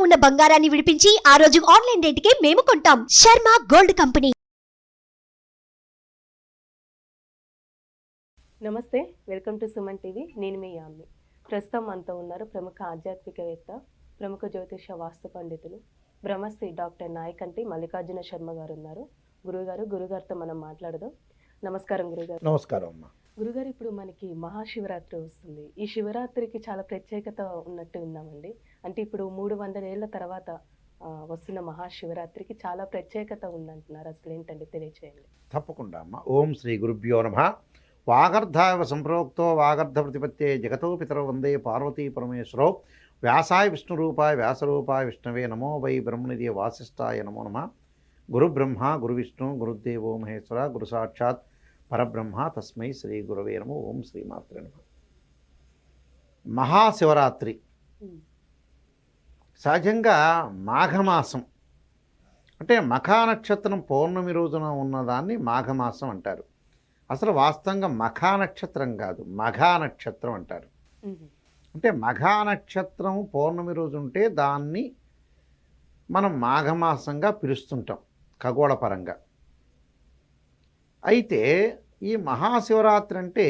ఉన్న బంగారాన్ని విడిపించి ఆ రోజు ఆన్లైన్ రేటుకే మేము కొంటాం. Sharma gold company. నమస్తే వెల్కమ్ టు సుమన్ టీవీ. నేను మీ యామ్ని. ప్రస్తుతం మనతో ఉన్నారు ప్రముఖ ఆధ్యాత్మికవేత్త ప్రముఖ జ్యోతిష వాస్తు పండితులు బ్రహ్మశ్రీ డాక్టర్ నాయకంటి మల్లికార్జున శర్మ గారు ఉన్నారు గురుగారు గురుగారితో మనం మాట్లాడదాం. నమస్కారం గురుగారు. నమస్కారం అమ్మా. గురుగారు ఇప్పుడు మనకి మహాశివరాత్రి వస్తుంది. ఈ శివరాత్రికి చాలా ప్రత్యేకత ఉన్నట్టు ఉందామండి అంటే ఇప్పుడు మూడు వందల ఏళ్ళ తర్వాత వస్తున్న మహాశివరాత్రికి చాలా ప్రత్యేకత ఉందంటున్నారు అసలు ఏంటండి తెలియచేయండి. తప్పకుండా అమ్మ. ఓం శ్రీ గురుభ్యో నమ. వాగర్ధావ సంప్రోక్తో వాగర్ధ ప్రతిపత్తే జగతో పితరో వందే పార్వతీ పరమేశ్వరో. వ్యాసాయ విష్ణురూపాయ వ్యాసరూపాయ విష్ణవే నమో వై బ్రహ్మనిధి వాసిష్ఠాయ నమో నమ. గురు బ్రహ్మ గురు విష్ణు గురుదేవో మహేశ్వర గురు సాక్షాత్ పరబ్రహ్మ తస్మై శ్రీ గురవే నమో. ఓం శ్రీమాత్రే నమ. మహాశివరాత్రి. సహజంగా మాఘమాసం అంటే మఖా నక్షత్రం పౌర్ణమి రోజున ఉన్నదాన్ని మాఘమాసం అంటారు. అసలు వాస్తవంగా మఖా నక్షత్రం కాదు మఘా నక్షత్రం అంటారు అంటే మఘా నక్షత్రం పౌర్ణమి రోజు ఉంటే దాన్ని మనం మాఘమాసంగా పిలుస్తుంటాం ఖగోళపరంగా. అయితే ఈ మహాశివరాత్రి అంటే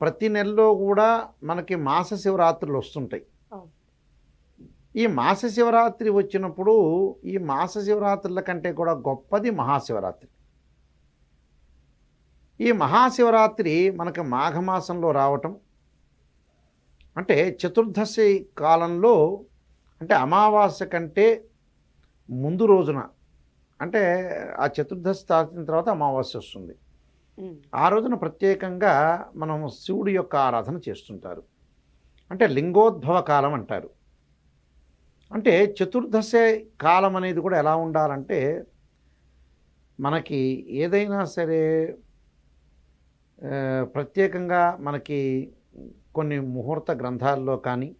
ప్రతి నెలలో కూడా మనకి మాస శివరాత్రులు వస్తుంటాయి. ఈ మాస శివరాత్రి వచ్చినప్పుడు ఈ మాస శివరాత్రుల కంటే కూడా గొప్పది మహాశివరాత్రి. ఈ మహాశివరాత్రి మనకి మాఘమాసంలో రావటం అంటే చతుర్దశి కాలంలో అంటే అమావాస్య కంటే ముందు రోజున అంటే ఆ చతుర్దశి తాకిన తర్వాత అమావాస్య వస్తుంది. ఆ రోజున ప్రత్యేకంగా మనం శివుడి యొక్క ఆరాధన చేస్తుంటారు. అంటే లింగోద్భవ కాలం అంటారు. అంటే చతుర్దశ కాలం అనేది కూడా ఎలా ఉండాలంటే మనకి ఏదైనా సరే ప్రత్యేకంగా మనకి కొన్ని ముహూర్త గ్రంథాల్లో కానీ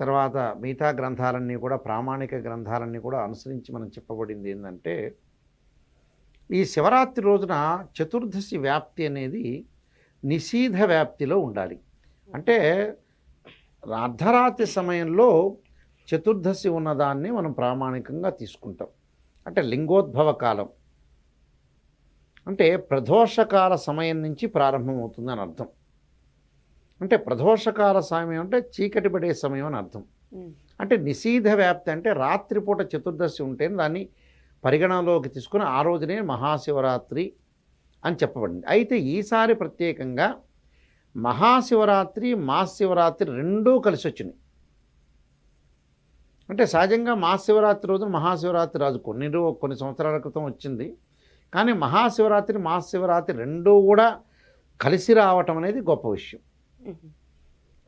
తర్వాత మిగతా గ్రంథాలన్నీ కూడా ప్రామాణిక గ్రంథాలన్నీ కూడా అనుసరించి మనం చెప్పబడింది ఏంటంటే ఈ శివరాత్రి రోజున చతుర్దశి వ్యాప్తి అనేది నిషీధ వ్యాప్తిలో ఉండాలి. అంటే అర్ధరాత్రి సమయంలో చతుర్దశి ఉన్నదాన్ని మనం ప్రామాణికంగా తీసుకుంటాం. అంటే లింగోద్భవ కాలం. అంటే ప్రదోషకాల సమయం నుంచి ప్రారంభమవుతుంది అని అర్థం. అంటే ప్రదోషకాల సమయం అంటే చీకటి పడే సమయం అని అర్థం. అంటే నిషీధ వ్యాప్తి అంటే రాత్రిపూట చతుర్దశి ఉంటేనే దాన్ని పరిగణనలోకి తీసుకుని ఆ రోజునే మహాశివరాత్రి అని చెప్పబడింది. అయితే ఈసారి ప్రత్యేకంగా మహాశివరాత్రి మహాశివరాత్రి రెండూ కలిసి వచ్చినాయి అంటే సహజంగా మహాశివరాత్రి రోజున మహాశివరాత్రి రాజు కొన్ని కొన్ని సంవత్సరాల క్రితం వచ్చింది. కానీ మహాశివరాత్రి మహాశివరాత్రి రెండూ కూడా కలిసి రావటం అనేది గొప్ప విషయం.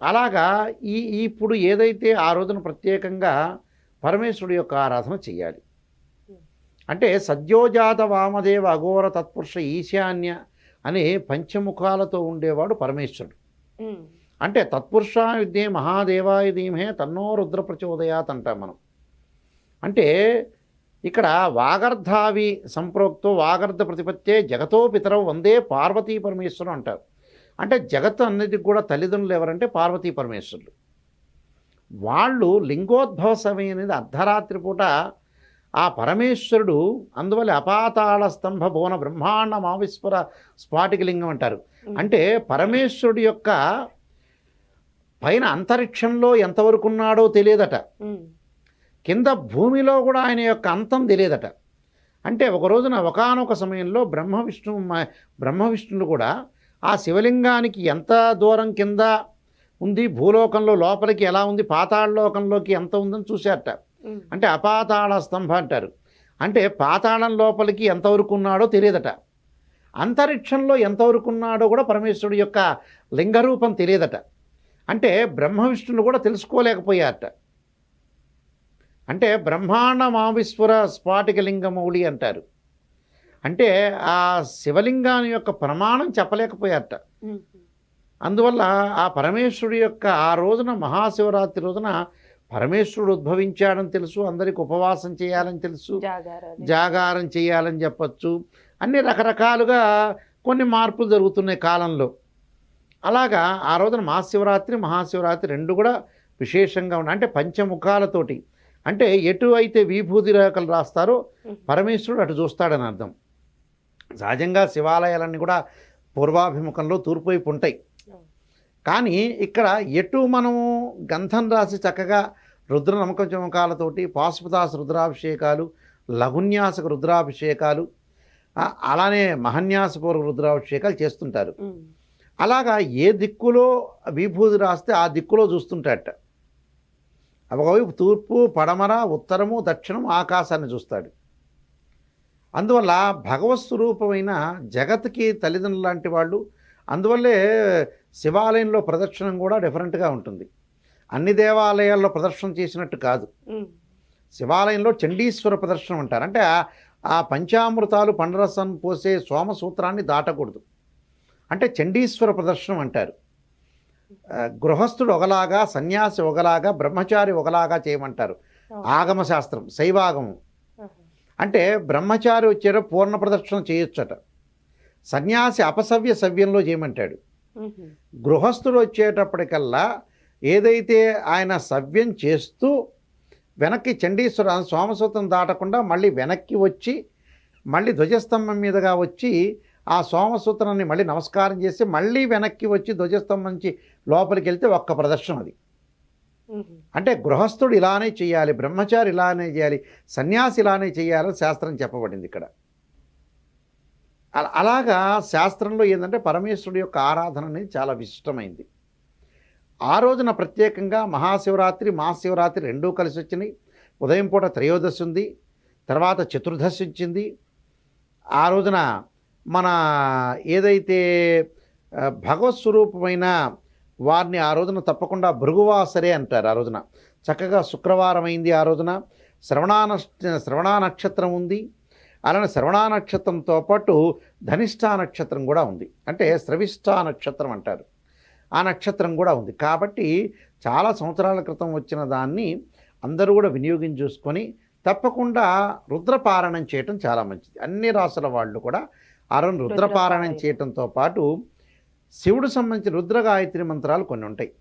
అలాగా ఈ ఇప్పుడు ఏదైతే ఆ రోజున ప్రత్యేకంగా పరమేశ్వరుడి యొక్క ఆరాధన చేయాలి అంటే సద్యోజాత వామదేవ అఘోర తత్పురుష ఈశాన్య అనే పంచముఖాలతో ఉండేవాడు పరమేశ్వరుడు. అంటే తత్పురుష విద్యే మహాదేవాయ ధీమహే తన్నో రుద్ర ప్రచోదయాత్ అంటాం మనం. అంటే ఇక్కడ వాగర్ధావి సంప్రోక్తో వాగర్ధ ప్రతిపత్తే జగతో పితరవు వందే పార్వతీ పరమేశ్వరం అంటారు. అంటే జగత్తు అన్నిటికి కూడా తల్లిదండ్రులు ఎవరంటే పార్వతీ పరమేశ్వరులు. వాళ్ళు లింగోద్భవ సమయం అనేది అర్ధరాత్రి పూట ఆ పరమేశ్వరుడు అందువల్ల అపాతాళ స్తంభ భువన బ్రహ్మాండ మావిస్వర స్ఫాటిక లింగం అంటారు అంటే పరమేశ్వరుడు యొక్క పైన అంతరిక్షంలో ఎంతవరకు ఉన్నాడో తెలియదట కింద భూమిలో కూడా ఆయన యొక్క అంతం తెలియదట. అంటే ఒక రోజున ఒకానొక సమయంలో బ్రహ్మ విష్ణు బ్రహ్మ విష్ణువులు కూడా ఆ శివలింగానికి ఎంత దూరం కింద ఉంది భూలోకంలో లోపలికి ఎలా ఉంది పాతాళలోకంలోకి ఎంత ఉందని చూశారట. అంటే అపాతాళ స్తంభ అంటారు. అంటే పాతాళం లోపలికి ఎంతవరకు ఉన్నాడో తెలియదట. అంతరిక్షంలో ఎంతవరకు ఉన్నాడో కూడా పరమేశ్వరుడు యొక్క లింగరూపం తెలియదట. అంటే బ్రహ్మ విష్ణువులు కూడా తెలుసుకోలేకపోయారట. అంటే బ్రహ్మాండ మావిశ్వర స్ఫాటిక లింగమౌళి అంటారు. అంటే ఆ శివలింగాన్ని యొక్క ప్రమాణం చెప్పలేకపోయారట. అందువల్ల ఆ పరమేశ్వరుడు యొక్క ఆ రోజున మహాశివరాత్రి రోజున పరమేశ్వరుడు ఉద్భవించాడని తెలుసు అందరికి ఉపవాసం చేయాలని తెలుసు జాగారం చేయాలని చెప్పచ్చు. అన్ని రకరకాలుగా కొన్ని మార్పులు జరుగుతున్నాయి కాలంలో. అలాగా ఆ రోజున మహాశివరాత్రి మహాశివరాత్రి రెండు కూడా విశేషంగా ఉన్న అంటే పంచముఖాలతోటి. అంటే ఎటు అయితే విభూతి రేఖలు రాస్తారో పరమేశ్వరుడు అటు చూస్తాడని అర్థం. సహజంగా శివాలయాలన్నీ కూడా పూర్వాభిముఖంలో తూర్పు వైపు ఉంటాయి. కానీ ఇక్కడ ఎటు మనము గంధం రాసి చక్కగా రుద్ర నమ్మక చమకాలతోటి పాశుపతాస రుద్రాభిషేకాలు లఘున్యాసక రుద్రాభిషేకాలు అలానే మహన్యాసపూర్వక రుద్రాభిషేకాలు చేస్తుంటారు. అలాగా ఏ దిక్కులో విభూతి రాస్తే ఆ దిక్కులో చూస్తుంటాడట. ఒకవైపు తూర్పు పడమర ఉత్తరము దక్షిణం ఆకాశాన్ని చూస్తాడు. అందువల్ల భగవత్ స్వరూపమైన జగత్కి తల్లిదండ్రులు లాంటి వాళ్ళు అందువల్లే శివాలయంలో ప్రదర్శనం కూడా డిఫరెంట్గా ఉంటుంది. అన్ని దేవాలయాల్లో ప్రదర్శన చేసినట్టు కాదు. శివాలయంలో చండీశ్వర ప్రదర్శనం అంటారు. అంటే ఆ పంచామృతాలు పండరసం పోసే సోమసూత్రాన్ని దాటకూడదు. అంటే చండీశ్వర ప్రదర్శనం అంటారు. గృహస్థుడు ఒకలాగా సన్యాసి ఒకలాగా బ్రహ్మచారి ఒకలాగా చేయమంటారు. ఆగమ శాస్త్రం శైవాగమం. అంటే బ్రహ్మచారి వచ్చేట పూర్ణ ప్రదర్శన చేయొచ్చట. సన్యాసి అపసవ్య సవ్యంలో చేయమంటాడు. గృహస్థుడు వచ్చేటప్పటికల్లా ఏదైతే ఆయన సవ్యం చేస్తూ వెనక్కి చండీశ్వర సోమసూత్రం దాటకుండా మళ్ళీ వెనక్కి వచ్చి మళ్ళీ ధ్వజస్తంభం మీదుగా వచ్చి ఆ సోమసూత్రాన్ని మళ్ళీ నమస్కారం చేసి మళ్ళీ వెనక్కి వచ్చి ధ్వజస్తంభం నుంచి లోపలికి వెళ్తే ఒక్క ప్రదర్శన అది. అంటే గృహస్థుడు ఇలానే చేయాలి బ్రహ్మచారి ఇలానే చేయాలి సన్యాసి ఇలానే చేయాలని శాస్త్రం చెప్పబడింది ఇక్కడ. అల- అలాగా శాస్త్రంలో ఏంటంటే పరమేశ్వరుడు యొక్క ఆరాధన అనేది చాలా విశిష్టమైంది. ఆ రోజున ప్రత్యేకంగా మహాశివరాత్రి మహాశివరాత్రి రెండూ కలిసి వచ్చినాయి. ఉదయం పూట త్రయోదశి ఉంది తర్వాత చతుర్దశి వచ్చింది. ఆ రోజున మన ఏదైతే భగవత్ స్వరూపమైన వారిని ఆ రోజున తప్పకుండా భృగువాసరే అంటారు ఆ రోజున. చక్కగా శుక్రవారం అయింది ఆ రోజున. శ్రవణాన శ్రవణా నక్షత్రం ఉంది. అలానే శ్రవణా నక్షత్రంతో పాటు ధనిష్టా నక్షత్రం కూడా ఉంది. అంటే స్రవిష్టా నక్షత్రం అంటారు. ఆ నక్షత్రం కూడా ఉంది. కాబట్టి చాలా సంవత్సరాల క్రితం వచ్చిన దాన్ని అందరూ కూడా వినియోగం చూసుకొని తప్పకుండా రుద్రపారణం చేయటం చాలా మంచిది. అన్ని రాసుల వాళ్ళు కూడా ఆ రోజు రుద్రపారాయణం రుద్రపారాయణం. చేయటంతో పాటు శివుడు సంబంధించిన రుద్ర గాయత్రి మంత్రాలు కొన్ని ఉంటాయి.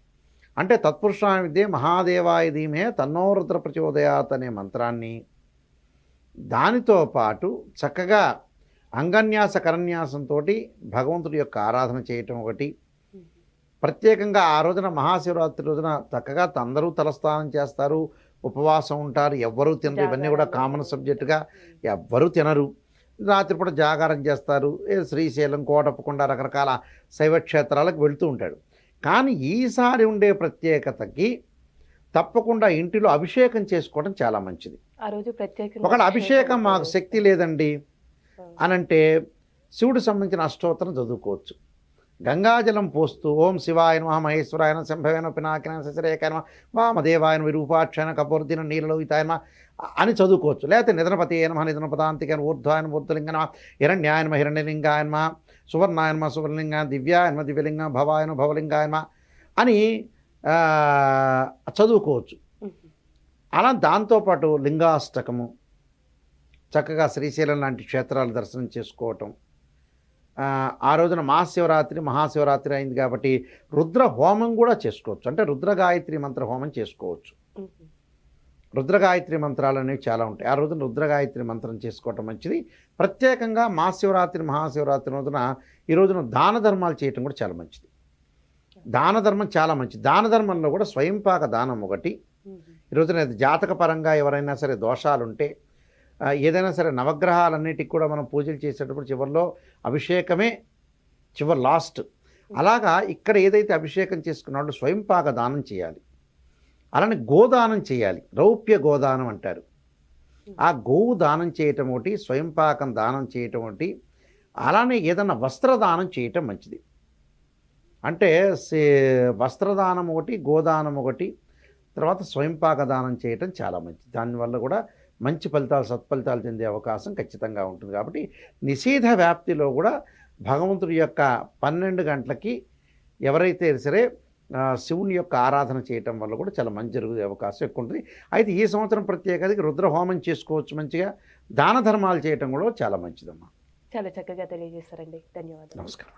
అంటే తత్పురుషాయ విద్య మహాదేవాయ ధీమే తన్నో రుద్ర ప్రచోదయాత్ అనే మంత్రాన్ని. దానితో పాటు చక్కగా అంగన్యాస కరన్యాసంతో భగవంతుడి యొక్క ఆరాధన చేయటం ఒకటి. ప్రత్యేకంగా ఆ రోజున మహాశివరాత్రి రోజున చక్కగా అందరూ తలస్నానం చేస్తారు. ఉపవాసం ఉంటారు. ఎవ్వరూ తినరు. ఇవన్నీ కూడా కామన్ సబ్జెక్టుగా ఎవ్వరూ తినరు. రాత్రిపూట జాగారం చేస్తారు. శ్రీశైలం కోటప్పకుండా రకరకాల శైవ క్షేత్రాలకు వెళుతూ ఉంటాడు. కానీ ఈసారి ఉండే ప్రత్యేకతకి తప్పకుండా ఇంటిలో అభిషేకం చేసుకోవడం చాలా మంచిది. ఆ రోజు ప్రత్యేకంగా ఒకవేళ అభిషేకం మాకు. శక్తి లేదండి అనంటే శివుడు సంబంధించిన అష్టోత్తరం చదువుకోవచ్చు. గంగాజలం పోస్తూ ఓం శివాయ నమ మహేశ్వరాయన శంభవేన పినాకిన శశరేకాయ నమ వామదేవాయన విరూపాక్షాయన కపూర్దిన నమ అని చదువుకోవచ్చు లేకపోతే నిధనపతి నమ నిధనపదాంతికన ఊర్ధ్వాయన ఊర్ధ్వలింగ నమ హిరణ్యాయ నమ హిరణ్యలింగాయ నమ సువర్ణాయ నమ సువర్ణలింగ దివ్యాయ నమ దివ్యలింగ భవాయన భవలింగాయ నమ అని చదువుకోవచ్చు. అలా దాంతోపాటు లింగాష్టకము చక్కగా శ్రీశైలం లాంటి క్షేత్రాలు దర్శనం చేసుకోవటం ఆ, రోజున మహాశివరాత్రి మహాశివరాత్రి అయింది కాబట్టి రుద్ర హోమం కూడా చేసుకోవచ్చు. అంటే రుద్ర గాయత్రి మంత్ర హోమం చేసుకోవచ్చు. రుద్ర గాయత్రి మంత్రాలు అనేవి చాలా ఉంటాయి. ఆ రోజున రుద్ర గాయత్రి మంత్రం చేసుకోవటం మంచిది. ప్రత్యేకంగా మహాశివరాత్రి మహాశివరాత్రి రోజున ఈ రోజున దాన ధర్మాలు చేయటం కూడా చాలా మంచిది. దాన ధర్మం చాలా మంచిది. దాన ధర్మంలో కూడా స్వయంపాక దానం ఒకటి. ఈ రోజున జాతక పరంగా ఎవరైనా సరే దోషాలుంటే ఏదైనా సరే నవగ్రహాలన్నిటికి కూడా మనం పూజలు చేసేటప్పుడు చివరిలో అభిషేకమే చివరి లాస్ట్. అలాగా ఇక్కడ ఏదైతే అభిషేకం చేసుకున్నాడో స్వయంపాక దానం చేయాలి. అలానే గోదానం చేయాలి. రౌప్య గోదానం అంటారు. ఆ గోవు దానం చేయటం ఒకటి స్వయంపాకం దానం చేయటం ఒకటి అలానే ఏదైనా వస్త్రదానం చేయటం మంచిది. అంటే సే- వస్త్రదానం ఒకటి గోదానం ఒకటి తర్వాత స్వయంపాక దానం చేయటం చాలా మంచిది. దానివల్ల కూడా మంచి ఫలితాలు సత్ఫలితాలు చెందే అవకాశం ఖచ్చితంగా ఉంటుంది. కాబట్టి నిషేధ వ్యాప్తిలో కూడా భగవంతుడి యొక్క పన్నెండు గంటలకి ఎవరైతే సరే శివుని యొక్క ఆరాధన చేయటం వల్ల కూడా చాలా మంచి జరిగే అవకాశం ఎక్కువ ఉంటుంది. అయితే ఈ సంవత్సరం ప్రత్యేకతకి రుద్రహోమం చేసుకోవచ్చు మంచిగా. దాన ధర్మాలు చేయటం కూడా చాలా మంచిదమ్మా. చాలా చక్కగా తెలియజేస్తారండి ధన్యవాదాలు. నమస్కారం.